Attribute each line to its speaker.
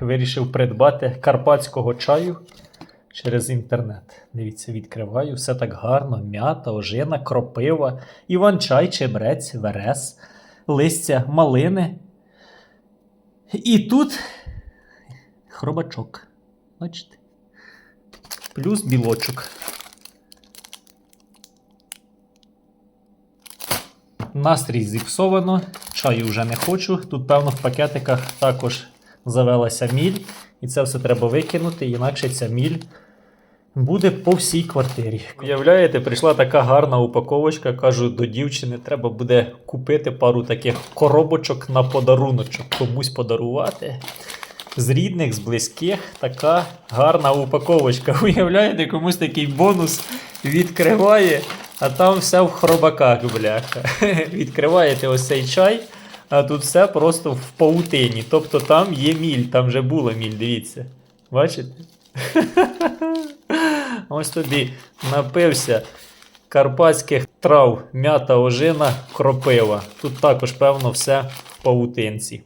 Speaker 1: вирішив придбати карпатського чаю через інтернет. Дивіться, відкриваю, все так гарно: м'ята, ожина, кропива, іван-чай, чебрець, верес, листя, малини. І тут хробачок. Бачите? Плюс білочок. Настрій зіпсовано, чаю вже не хочу. Тут, певно, в пакетиках також завелася міль, і це все треба викинути, інакше ця міль буде по всій квартирі. Уявляєте, прийшла така гарна упаковочка. Кажу до дівчини, треба буде купити пару таких коробочок на подаруночок, комусь подарувати. З рідних, з близьких, така гарна упаковочка. Уявляєте, комусь такий бонус відкриває, а там все в хробаках, бляха. Відкриваєте ось цей чай, а тут все просто в паутині. Тобто там є міль, там вже була міль, дивіться. Бачите? Ось тобі напився карпатських трав, м'ята, ожина, кропива. Тут також, певно, все в паутинці.